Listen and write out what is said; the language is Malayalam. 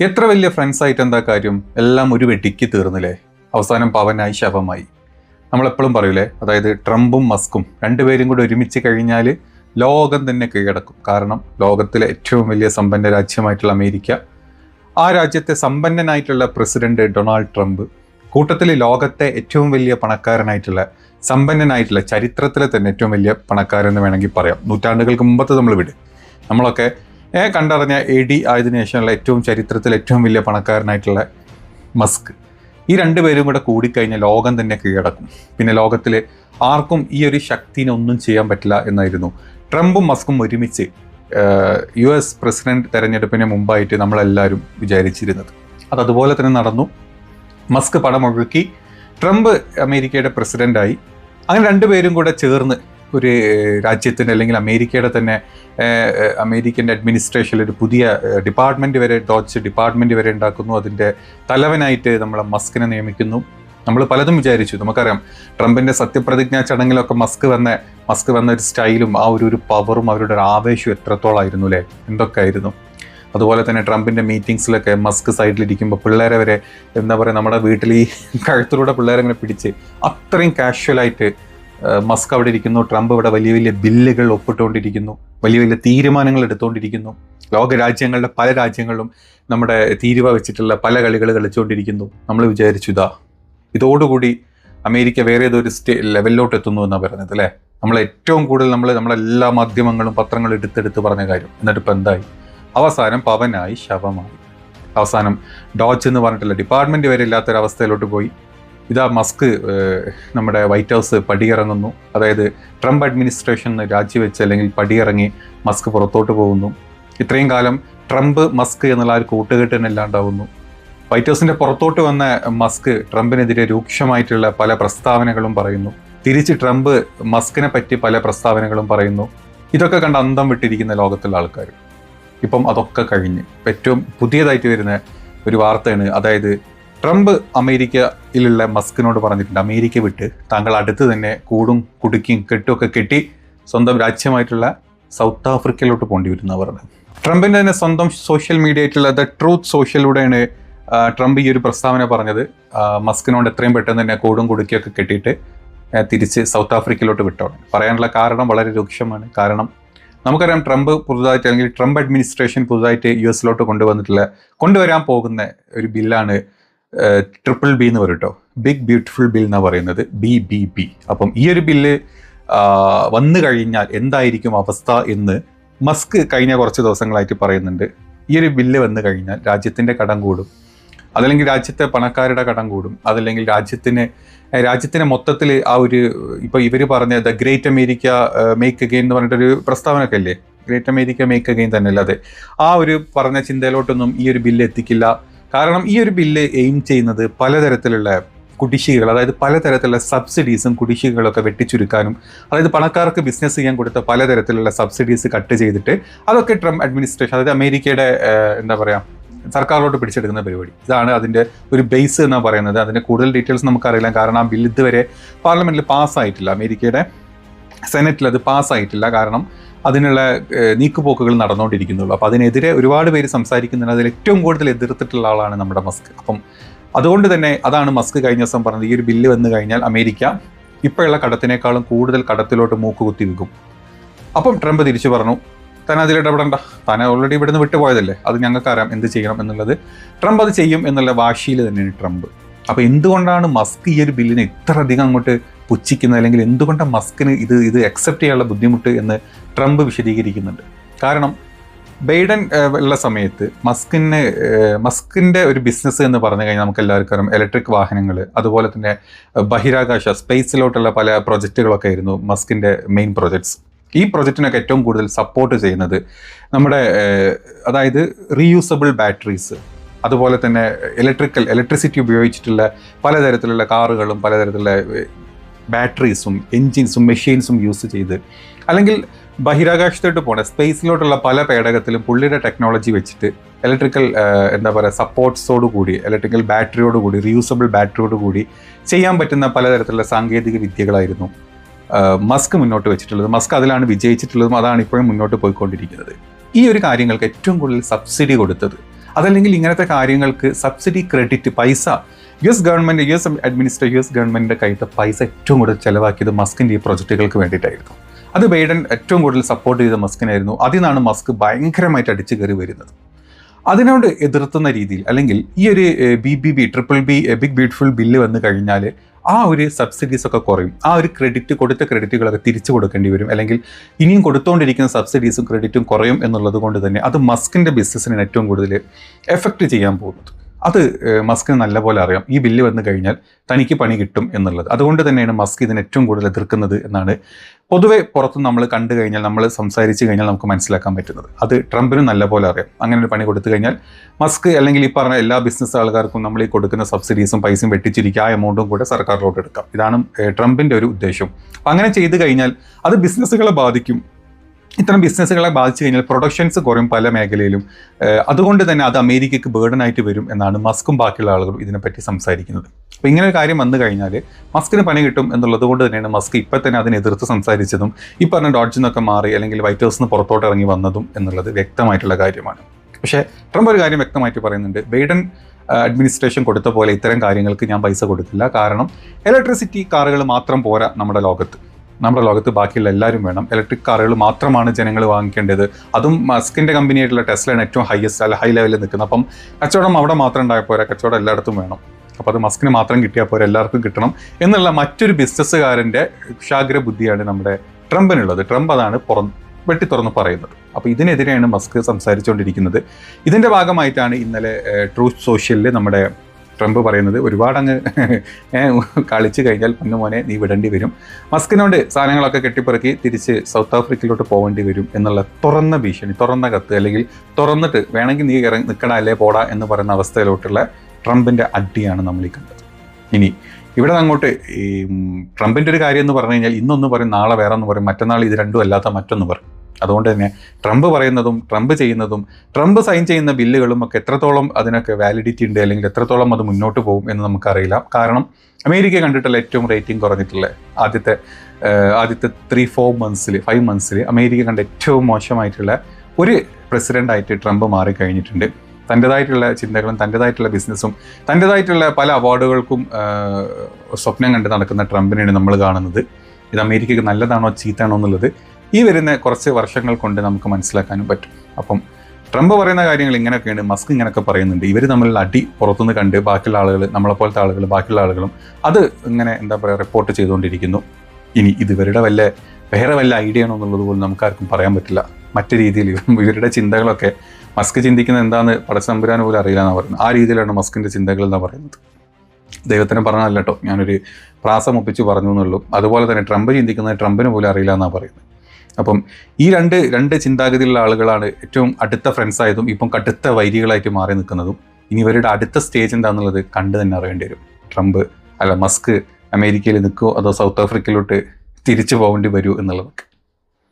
എത്ര വലിയ ഫ്രണ്ട്സ് ആയിട്ട് എന്താ കാര്യം? എല്ലാം ഒരു വെടിക്ക് തീർന്നില്ലേ? അവസാനം പവനായി ശവമായി. നമ്മളെപ്പോഴും പറയൂലേ അതായത് ട്രംപും മസ്കും രണ്ടുപേരും കൂടി ഒരുമിച്ച് കഴിഞ്ഞാൽ ലോകം തന്നെ കീഴടക്കും. കാരണം ലോകത്തിലെ ഏറ്റവും വലിയ സമ്പന്ന രാജ്യമായിട്ടുള്ള അമേരിക്ക ആ രാജ്യത്തെ സമ്പന്നനായിട്ടുള്ള പ്രസിഡന്റ് ഡൊണാൾഡ് ട്രംപ് കൂട്ടത്തിൽ ലോകത്തെ ഏറ്റവും വലിയ പണക്കാരനായിട്ടുള്ള സമ്പന്നനായിട്ടുള്ള ചരിത്രത്തിലെ തന്നെ ഏറ്റവും വലിയ പണക്കാരെന്ന് വേണമെങ്കിൽ പറയാം. നൂറ്റാണ്ടുകൾക്ക് മുമ്പത്തെ നമ്മൾ വിട്. നമ്മളൊക്കെ കണ്ടറിഞ്ഞ എ ഡി ആയതിനു ശേഷമുള്ള ഏറ്റവും ചരിത്രത്തിൽ ഏറ്റവും വലിയ പണക്കാരനായിട്ടുള്ള മസ്ക്. ഈ രണ്ടുപേരും കൂടെ കൂടിക്കഴിഞ്ഞാൽ ലോകം തന്നെ കീഴടക്കും. പിന്നെ ലോകത്തിൽ ആർക്കും ഈ ഒരു ശക്തിനെ ഒന്നും ചെയ്യാൻ പറ്റില്ല എന്നായിരുന്നു. ട്രംപും മസ്കും ഒരുമിച്ച് യു എസ് പ്രസിഡന്റ് തെരഞ്ഞെടുപ്പിന് മുമ്പായിട്ട് നമ്മളെല്ലാവരും വിചാരിച്ചിരുന്നത്. അത് അതുപോലെ തന്നെ നടന്നു. മസ്ക് പണമൊഴുക്കി ട്രംപ് അമേരിക്കയുടെ പ്രസിഡന്റായി അങ്ങനെ രണ്ടുപേരും കൂടെ ചേർന്ന് ഒരു രാജ്യത്തിന്റെ അല്ലെങ്കിൽ അമേരിക്കയുടെ തന്നെ അമേരിക്കൻ അഡ്മിനിസ്ട്രേഷനിൽ ഒരു പുതിയ ഡിപ്പാർട്ട്മെന്റ് വരെ ഡോച്ച് ഡിപ്പാർട്ട്മെന്റ് വരെ ഉണ്ടാക്കുന്നു. അതിന്റെ തലവനായിട്ട് നമ്മളെ മസ്കിനെ നിയമിക്കുന്നു. നമ്മൾ പലതും വിചാരിച്ചു. നമുക്കറിയാം ട്രംപിന്റെ സത്യപ്രതിജ്ഞാ ചടങ്ങിലൊക്കെ മസ്ക് വന്ന മസ്ക് വന്ന ഒരു സ്റ്റൈലും ആ ഒരു ഒരു പവറും അവരുടെ ഒരു ആവേശവും എത്രത്തോളായിരുന്നു അല്ലേ? എന്തൊക്കെ ആയിരുന്നു. അതുപോലെ തന്നെ ട്രംപിന്റെ മീറ്റിങ്സിലൊക്കെ മസ്ക് സൈഡിലിരിക്കുമ്പോൾ പിള്ളേരെ വരെ എന്താ പറയുക നമ്മുടെ വീട്ടിൽ ഈ കഴുത്തിലൂടെ പിള്ളേരെ ഇങ്ങനെ പിടിച്ച് അത്രയും കാഷ്വലായിട്ട് മസ്ക് അവിടെ ഇരിക്കുന്നു ട്രംപ് ഇവിടെ വലിയ വലിയ ബില്ലുകൾ ഒപ്പിട്ടുകൊണ്ടിരിക്കുന്നു വലിയ വലിയ തീരുമാനങ്ങൾ എടുത്തുകൊണ്ടിരിക്കുന്നു. ലോക രാജ്യങ്ങളുടെ പല രാജ്യങ്ങളിലും നമ്മുടെ തീരുവ വെച്ചിട്ടുള്ള പല കളികൾ കളിച്ചുകൊണ്ടിരിക്കുന്നു. നമ്മൾ വിചാരിച്ചു ഇതാ ഇതോടുകൂടി അമേരിക്ക വേറെ ഏതൊരു സ്റ്റേ ലെവലിലോട്ട് എത്തുന്നു എന്നാണ് പറയുന്നത് അല്ലേ? നമ്മൾ ഏറ്റവും കൂടുതൽ നമ്മൾ നമ്മളെല്ലാ മാധ്യമങ്ങളും പത്രങ്ങളും എടുത്തെടുത്ത് പറഞ്ഞ കാര്യം എന്നിട്ട് ഇപ്പം എന്തായി? അവസാനം പവനായി ശവമായി. അവസാനം ഡോച്ച് എന്ന് പറഞ്ഞിട്ടുള്ള ഡിപ്പാർട്ട്മെന്റ് വരെ ഇല്ലാത്തൊരവസ്ഥയിലോട്ട് പോയി. ഇതാ മസ്ക് നമ്മുടെ വൈറ്റ് ഹൗസ് പടിയിറങ്ങുന്നു. അതായത് ട്രംപ് അഡ്മിനിസ്ട്രേഷൻ രാജിവെച്ച് അല്ലെങ്കിൽ പടിയിറങ്ങി മസ്ക് പുറത്തോട്ട് പോകുന്നു. ഇത്രയും കാലം ട്രംപ് മസ്ക് എന്നുള്ള ഒരു കൂട്ടുകെട്ട് തന്നെ ഇല്ലാണ്ടാവുന്നു. വൈറ്റ് ഹൗസിന്റെ പുറത്തോട്ട് വന്ന മസ്ക് ട്രംപിനെതിരെ രൂക്ഷമായിട്ടുള്ള പല പ്രസ്താവനകളും പറയുന്നു. തിരിച്ച് ട്രംപ് മസ്കിനെ പറ്റി പല പ്രസ്താവനകളും പറയുന്നു. ഇതൊക്കെ കണ്ട് അന്തം വിട്ടിരിക്കുന്ന ലോകത്തുള്ള ആൾക്കാർ ഇപ്പം അതൊക്കെ കഴിഞ്ഞ്. ഏറ്റവും പുതിയതായിട്ട് വരുന്ന ഒരു വാർത്തയാണ്. അതായത് ട്രംപ് അമേരിക്കയിലുള്ള മസ്കിനോട് പറഞ്ഞിട്ടുണ്ട് അമേരിക്ക വിട്ട് താങ്കൾ അടുത്ത് തന്നെ കൂടും കുടുക്കിയും കെട്ടുമൊക്കെ കെട്ടി സ്വന്തം രാജ്യമായിട്ടുള്ള സൗത്ത് ആഫ്രിക്കയിലോട്ട് പോകേണ്ടി വരുന്ന ട്രംപിന്റെ തന്നെ സ്വന്തം സോഷ്യൽ മീഡിയ ആയിട്ടുള്ള ദ ട്രൂത്ത് സോഷ്യലിലൂടെയാണ് ആ, ട്രംപ് ഈ ഒരു പ്രസ്താവന പറഞ്ഞത്. മസ്കിനോട് എത്രയും പെട്ടെന്ന് തന്നെ കൂടും കുടുക്കിയൊക്കെ കെട്ടിയിട്ട് തിരിച്ച് സൗത്ത് ആഫ്രിക്കയിലോട്ട് വിട്ടോണം പറയാനുള്ള കാരണം വളരെ രൂക്ഷമാണ്. കാരണം നമുക്കറിയാം ട്രംപ് പുതുതായിട്ട് അല്ലെങ്കിൽ ട്രംപ് അഡ്മിനിസ്ട്രേഷൻ പുതുതായിട്ട് യു എസിലോട്ട് കൊണ്ടുവന്നിട്ടുള്ള കൊണ്ടുവരാൻ പോകുന്ന ഒരു ബില്ലാണ് ട്രിപ്പിൾ ബി എന്ന് പറയും കേട്ടോ ബിഗ് ബ്യൂട്ടിഫുൾ ബിൽ എന്നാണ് പറയുന്നത്. ബി ബി ബി അപ്പം ഈ ഒരു ബില്ല് വന്നു കഴിഞ്ഞാൽ എന്തായിരിക്കും അവസ്ഥ എന്ന് മസ്ക് കഴിഞ്ഞ കുറച്ച് ദിവസങ്ങളായിട്ട് പറയുന്നുണ്ട്. ഈ ഒരു ബില്ല് വന്നു കഴിഞ്ഞാൽ രാജ്യത്തിന്റെ കടം കൂടും. അതല്ലെങ്കിൽ രാജ്യത്തെ പണക്കാരുടെ കടം കൂടും. അതല്ലെങ്കിൽ രാജ്യത്തിന് രാജ്യത്തിന്റെ മൊത്തത്തിൽ ആ ഒരു ഇപ്പോൾ ഇവർ പറഞ്ഞ the great America make again എന്ന് പറഞ്ഞിട്ടൊരു പ്രസ്താവനയൊക്കെ അല്ലേ ഗ്രേറ്റ് അമേരിക്ക മേക്ക് അഗെയിൻ തന്നെ അല്ലാതെ ആ ഒരു പറഞ്ഞ ചിന്തയിലോട്ടൊന്നും ഈ ഒരു ബില്ല് എത്തിക്കില്ല. കാരണം ഈ ഒരു ബില്ല് എയിം ചെയ്യുന്നത് പലതരത്തിലുള്ള കുടിശ്ശികകൾ അതായത് പലതരത്തിലുള്ള സബ്സിഡീസും കുടിശ്ശികകളൊക്കെ വെട്ടിച്ചുരുക്കാനും അതായത് പണക്കാർക്ക് ബിസിനസ് ചെയ്യാൻ കൊടുത്ത പലതരത്തിലുള്ള സബ്സിഡീസ് കട്ട് ചെയ്തിട്ട് അതൊക്കെ ട്രംപ് അഡ്മിനിസ്ട്രേഷൻ അതായത് അമേരിക്കയുടെ എന്താ പറയുക സർക്കാരിലോട്ട് പിടിച്ചെടുക്കുന്ന പരിപാടി. ഇതാണ് അതിന്റെ ഒരു ബേസ് എന്ന് പറയുന്നത്. അതിന്റെ കൂടുതൽ ഡീറ്റെയിൽസ് നമുക്കറിയില്ല. കാരണം ആ ബില്ല് ഇതുവരെ പാർലമെന്റിൽ പാസ്സായിട്ടില്ല അമേരിക്കയുടെ സെനറ്റിൽ അത് പാസ്സായിട്ടില്ല കാരണം അതിനുള്ള നീക്കുപോക്കുകൾ നടന്നുകൊണ്ടിരിക്കുന്നുള്ളൂ അപ്പോൾ അതിനെതിരെ ഒരുപാട് പേര് സംസാരിക്കുന്നുണ്ട്. അതിൽ ഏറ്റവും കൂടുതൽ എതിർത്തിട്ടുള്ള ആളാണ് നമ്മുടെ മസ്ക്. അപ്പം അതുകൊണ്ട് തന്നെ അതാണ് മസ്ക് കഴിഞ്ഞ ദിവസം പറഞ്ഞത് ഈ ഒരു ബില്ല് വന്നു കഴിഞ്ഞാൽ അമേരിക്ക ഇപ്പോഴുള്ള കടത്തിനേക്കാളും കൂടുതൽ കടത്തിലോട്ട് മൂക്ക് കുത്തി വിൽക്കും. അപ്പം ട്രംപ് തിരിച്ചു പറഞ്ഞു താൻ അതിൽ ഇടപെടണ്ട. താൻ ഓൾറെഡി ഇവിടുന്ന് വിട്ടുപോയതല്ലേ. അത് ഞങ്ങൾക്കറിയാം എന്ത് ചെയ്യണം എന്നുള്ളത്. ട്രംപ് അത് ചെയ്യും എന്നുള്ള വാശിയിൽ തന്നെയാണ് ട്രംപ്. അപ്പോൾ എന്തുകൊണ്ടാണ് മസ്ക് ഈ ഒരു ബില്ലിനെ ഇത്ര അധികം അങ്ങോട്ട് പുച്ഛിക്കുന്നത്? അല്ലെങ്കിൽ എന്തുകൊണ്ടാണ് മസ്കിന് ഇത് ഇത് അക്സെപ്റ്റ് ചെയ്യാനുള്ള ബുദ്ധിമുട്ട് എന്ന് ട്രംപ് വിശദീകരിക്കുന്നുണ്ട്. കാരണം ബൈഡൻ ഉള്ള സമയത്ത് മസ്കിന് മസ്കിന്റെ ഒരു ബിസിനസ് എന്ന് പറഞ്ഞു കഴിഞ്ഞാൽ നമുക്ക് എല്ലാവർക്കും അറിയാം. ഇലക്ട്രിക് വാഹനങ്ങൾ അതുപോലെ തന്നെ ബഹിരാകാശ സ്പേസിലോട്ടുള്ള പല പ്രൊജക്റ്റുകളൊക്കെ ആയിരുന്നു മസ്കിന്റെ മെയിൻ പ്രൊജക്ട്സ് ഈ പ്രൊജക്റ്റിനൊക്കെ ഏറ്റവും കൂടുതൽ സപ്പോർട്ട് ചെയ്യുന്നത് നമ്മുടെ അതായത് റീയൂസബിൾ ബാറ്ററീസ് അതുപോലെ തന്നെ ഇലക്ട്രിക്കൽ ഇലക്ട്രിസിറ്റി ഉപയോഗിച്ചിട്ടുള്ള പലതരത്തിലുള്ള കാറുകളും പലതരത്തിലുള്ള ബാറ്ററീസും എൻജിൻസും മെഷീൻസും യൂസ് ചെയ്ത് അല്ലെങ്കിൽ ബഹിരാകാശത്തോട്ട് പോണ സ്പേസിലോട്ടുള്ള പല പേടകത്തിലും പുള്ളിയുടെ ടെക്നോളജി വെച്ചിട്ട് ഇലക്ട്രിക്കൽ എന്താ പറയുക സപ്പോർട്ട്സോട് കൂടി ഇലക്ട്രിക്കൽ ബാറ്ററിയോട് കൂടി റീയൂസബിൾ ബാറ്ററിയോട് കൂടി ചെയ്യാൻ പറ്റുന്ന പലതരത്തിലുള്ള സാങ്കേതിക വിദ്യകളായിരുന്നു മസ്ക് മുന്നോട്ട് വെച്ചിട്ടുള്ളത്. മസ്ക് അതിലാണ് വിജയിച്ചിട്ടുള്ളതും അതാണ് ഇപ്പോഴും മുന്നോട്ട് പോയിക്കൊണ്ടിരിക്കുന്നത്. ഈ ഒരു കാര്യങ്ങൾക്ക് ഏറ്റവും കൂടുതൽ സബ്സിഡി കൊടുത്തത് അതല്ലെങ്കിൽ ഇങ്ങനത്തെ കാര്യങ്ങൾക്ക് സബ്സിഡി ക്രെഡിറ്റ് പൈസ U S government U S administration U S ഗവൺമെന്റിന്റെ കയ്യിലത്തെ പൈസ ഏറ്റവും കൂടുതൽ ചിലവാക്കിയത് മസ്കിന്റെ ഈ പ്രൊജക്റ്റുകൾക്ക് വേണ്ടിയിട്ടായിരുന്നു. അത് ബൈഡൻ ഏറ്റവും കൂടുതൽ സപ്പോർട്ട് ചെയ്ത മസ്കിനായിരുന്നു. അതിൽ നിന്നാണ് മസ്ക് ഭയങ്കരമായിട്ട് അടിച്ചു കയറി വരുന്നത്. അതിനോട് എതിർത്തുന്ന രീതിയിൽ അല്ലെങ്കിൽ ഈ ഒരു B B B triple B big beautiful bill വന്നു കഴിഞ്ഞാൽ ആ ഒരു സബ്സിഡീസ് ഒക്കെ കുറയും. ആ ഒരു ക്രെഡിറ്റ് കൊടുത്ത ക്രെഡിറ്റുകളൊക്കെ തിരിച്ചു കൊടുക്കേണ്ടി വരും. അല്ലെങ്കിൽ ഇനിയും കൊടുത്തുകൊണ്ടിരിക്കുന്ന സബ്സിഡീസും ക്രെഡിറ്റും കുറയും എന്നുള്ളത് കൊണ്ട് തന്നെ അത് മസ്കിന്റെ ബിസിനസ്സിന് ഏറ്റവും കൂടുതൽ എഫക്റ്റ് ചെയ്യാൻ പോകുന്നത്. അത് മസ്കിന് മസ്കിന് നല്ലപോലെ അറിയാം. ഈ ബില്ല് വന്നു കഴിഞ്ഞാൽ തനിക്ക് പണി കിട്ടും എന്നുള്ളത്. അതുകൊണ്ട് തന്നെയാണ് മസ്ക് ഇതിന് ഏറ്റവും കൂടുതൽ എതിർക്കുന്നത് എന്നാണ് പൊതുവെ പുറത്ത് നമ്മൾ കണ്ടു കഴിഞ്ഞാൽ നമ്മൾ സംസാരിച്ച് കഴിഞ്ഞാൽ നമുക്ക് മനസ്സിലാക്കാൻ പറ്റുന്നത്. അത് ട്രംപിന് നല്ലപോലെ അറിയാം. അങ്ങനെ ഒരു പണി കൊടുത്തു കഴിഞ്ഞാൽ മസ്ക് അല്ലെങ്കിൽ ഈ പറഞ്ഞ എല്ലാ ബിസിനസ് ആൾക്കാർക്കും നമ്മൾ ഈ കൊടുക്കുന്ന സബ്സിഡീസും പൈസയും വെട്ടിച്ചിരിക്കുക ആ എമൗണ്ടും കൂടെ സർക്കാരിലോട്ട് എടുക്കാം ഇതാണ് ട്രംപിന്റെ ഒരു ഉദ്ദേശം. അങ്ങനെ ചെയ്തു കഴിഞ്ഞാൽ അത് ബിസിനസ്സുകളെ ബാധിക്കും. ഇത്തരം ബിസിനസ്സുകളെ ബാധിച്ചു കഴിഞ്ഞാൽ പ്രൊഡക്ഷൻസ് കുറയും പല മേഖലയിലും. അതുകൊണ്ട് തന്നെ അത് അമേരിക്കയ്ക്ക് ആയിട്ട് വരും എന്നാണ് മസ്കും ബാക്കിയുള്ള ആളുകളും ഇതിനെപ്പറ്റി സംസാരിക്കുന്നത്. അപ്പോൾ ഇങ്ങനെ ഒരു കാര്യം വന്നു കഴിഞ്ഞാൽ മസ്കിന് പണി കിട്ടും എന്നുള്ളത് കൊണ്ട് തന്നെയാണ് മസ്ക് ഇപ്പം തന്നെ അതിനെ എതിർത്ത് സംസാരിച്ചതും ഈ പറഞ്ഞ ഡോഡ്ജിൽ നിന്നൊക്കെ മാറി അല്ലെങ്കിൽ വൈറ്റ് ഹൗസിൽ നിന്ന് പുറത്തോട്ട് ഇറങ്ങി വന്നതും എന്നുള്ളത് വ്യക്തമായിട്ടുള്ള കാര്യമാണ്. പക്ഷേ ട്രംപ് ഒരു കാര്യം വ്യക്തമായിട്ട് പറയുന്നുണ്ട്. ബൈഡൻ അഡ്മിനിസ്ട്രേഷൻ കൊടുത്ത പോലെ ഇത്തരം കാര്യങ്ങൾക്ക് ഞാൻ പൈസ കൊടുക്കില്ല കാരണം ഇലക്ട്രിസിറ്റി കാറുകൾ മാത്രം പോരാ നമ്മുടെ ലോകത്ത്. നമ്മുടെ ലോകത്ത് ബാക്കിയുള്ള എല്ലാവരും വേണം. ഇലക്ട്രിക് കാറുകൾ മാത്രമാണ് ജനങ്ങൾ വാങ്ങിക്കേണ്ടത്. അതും മസ്കിന്റെ കമ്പനിയായിട്ടുള്ള ടെസ്ലയാണ് ഏറ്റവും ഹയസ്റ്റ് അല്ല ഹൈ ലെവലിൽ നിൽക്കുന്നത്. അപ്പം കച്ചവടം അവിടെ മാത്രം ഉണ്ടായാൽ പോരാ കച്ചവടം എല്ലായിടത്തും വേണം. അപ്പോൾ അത് മസ്കിന് മാത്രം കിട്ടിയാൽ പോരാ എല്ലാവർക്കും കിട്ടണം. എന്നുള്ള മറ്റൊരു ബിസിനസ്സുകാരന്റെ ക്ഷാഗ്ര ബുദ്ധിയാണ് നമ്മുടെ ട്രംപിനുള്ളത്. ട്രംപ് അതാണ് പുറം വെട്ടി തുറന്ന് പറയുന്നത്. അപ്പോൾ ഇതിനെതിരെയാണ് മസ്ക് സംസാരിച്ചുകൊണ്ടിരിക്കുന്നത്. ഇതിന്റെ ഭാഗമായിട്ടാണ് ഇന്നലെ ട്രൂത്ത് സോഷ്യലിൽ നമ്മുടെ ട്രംപ് പറയുന്നത് ഒരുപാട് അങ്ങ് കളിച്ചു കഴിഞ്ഞാൽ പൊന്നു മോനെ നീ വിടേണ്ടി വരും. മസ്കിനോണ്ട് സാധനങ്ങളൊക്കെ കെട്ടിപ്പിറക്കി തിരിച്ച് സൗത്ത് ആഫ്രിക്കയിലോട്ട് പോകേണ്ടി വരും എന്നുള്ള തുറന്ന ഭീഷണി തുറന്ന കത്ത് അല്ലെങ്കിൽ തുറന്നിട്ട് വേണമെങ്കിൽ നീ ഇറങ്ങി നിൽക്കണ അല്ലേ പോടാ എന്ന് പറയുന്ന അവസ്ഥയിലോട്ടുള്ള ട്രംപിന്റെ അടിയാണ് നമ്മൾ ഈ കണ്ടത്. ഇനി ഇവിടെ അങ്ങോട്ട് ഈ ട്രംപിന്റെ ഒരു കാര്യം എന്ന് പറഞ്ഞു കഴിഞ്ഞാൽ ഇന്നൊന്ന് പറയും നാളെ വേറെ ഒന്ന് പറയും മറ്റന്നാൾ ഇത് രണ്ടും അല്ലാത്ത മറ്റൊന്ന് പറയും. അതുകൊണ്ട് തന്നെ ട്രംപ് പറയുന്നതും ട്രംപ് ചെയ്യുന്നതും ട്രംപ് സൈൻ ചെയ്യുന്ന ബില്ലുകളും ഒക്കെ എത്രത്തോളം അതിനൊക്കെ വാലിഡിറ്റി ഉണ്ട് അല്ലെങ്കിൽ എത്രത്തോളം അത് മുന്നോട്ട് പോകും എന്ന് നമുക്കറിയില്ല. കാരണം അമേരിക്ക കണ്ടിട്ടുള്ള ഏറ്റവും റേറ്റിംഗ് കുറഞ്ഞിട്ടുള്ള ആദ്യത്തെ ആദ്യത്തെ ത്രീ ഫോർ മന്ത്സിൽ ഫൈവ് മന്ത്സിൽ അമേരിക്ക കണ്ട ഏറ്റവും മോശമായിട്ടുള്ള ഒരു പ്രസിഡന്റായിട്ട് ട്രംപ് മാറിക്കഴിഞ്ഞിട്ടുണ്ട്. തന്റെതായിട്ടുള്ള ചിന്തകളും തന്റെതായിട്ടുള്ള ബിസിനസ്സും തന്റെതായിട്ടുള്ള പല അവാർഡുകൾക്കും സ്വപ്നം കണ്ട് നടക്കുന്ന ട്രംപിനെയാണ് നമ്മൾ കാണുന്നത്. ഇത് അമേരിക്കയ്ക്ക് നല്ലതാണോ ചീത്താണോ എന്നുള്ളത് ഈ വരുന്ന കുറച്ച് വർഷങ്ങൾ കൊണ്ട് നമുക്ക് മനസ്സിലാക്കാനും പറ്റും. അപ്പം ട്രംപ് പറയുന്ന കാര്യങ്ങൾ ഇങ്ങനെയൊക്കെയാണ് മസ്ക് ഇങ്ങനെയൊക്കെ പറയുന്നുണ്ട്. ഇവർ തമ്മിലുള്ള അടി പുറത്തുനിന്ന് കണ്ട് ബാക്കിയുള്ള ആളുകൾ നമ്മളെപ്പോലത്തെ ആളുകൾ ബാക്കിയുള്ള ആളുകളും അത് ഇങ്ങനെ എന്താ പറയുക റിപ്പോർട്ട് ചെയ്തുകൊണ്ടിരിക്കുന്നു. ഇനി ഇതുവരുടെ വല്ല വേറെ വല്ല ഐഡിയ ആണോ എന്നുള്ളത് പോലും നമുക്കാർക്കും പറയാൻ പറ്റില്ല. മറ്റു രീതിയിൽ ഇവരുടെ ചിന്തകളൊക്കെ മസ്ക് ചിന്തിക്കുന്നത് എന്താന്ന് പടച്ചമ്പുരാൻ പോലും അറിയില്ല എന്നാണ് പറയുന്നത്. ആ രീതിയിലാണ് മസ്കിന്റെ ചിന്തകൾ എന്ന് പറയുന്നത്. ദൈവത്തിന് പറഞ്ഞതല്ല ഞാനൊരു പ്രാസം ഒപ്പിച്ച് പറഞ്ഞു എന്നുള്ളൂ അതുപോലെ തന്നെ ട്രംപ് ചിന്തിക്കുന്നത് ട്രംപിന് പോലും അറിയില്ല എന്നാണ് പറയുന്നത്. അപ്പം ഈ രണ്ട് രണ്ട് ചിന്താഗതിയിലുള്ള ആളുകളാണ് ഏറ്റവും അടുത്ത ഫ്രണ്ട്സ് ആയതും ഇപ്പം കടുത്ത വൈരികളായിട്ട് മാറി നിൽക്കുന്നതും. ഇനി ഇവരുടെ അടുത്ത സ്റ്റേജ് എന്താണെന്നുള്ളത് കണ്ടു തന്നെ അറിയേണ്ടി വരും. ട്രംപ് അല്ല മസ്ക് അമേരിക്കയിൽ നിൽക്കുമോ അതോ സൗത്ത് ആഫ്രിക്കയിലോട്ട് തിരിച്ചു പോകേണ്ടി വരുമോ എന്നുള്ളതൊക്കെ.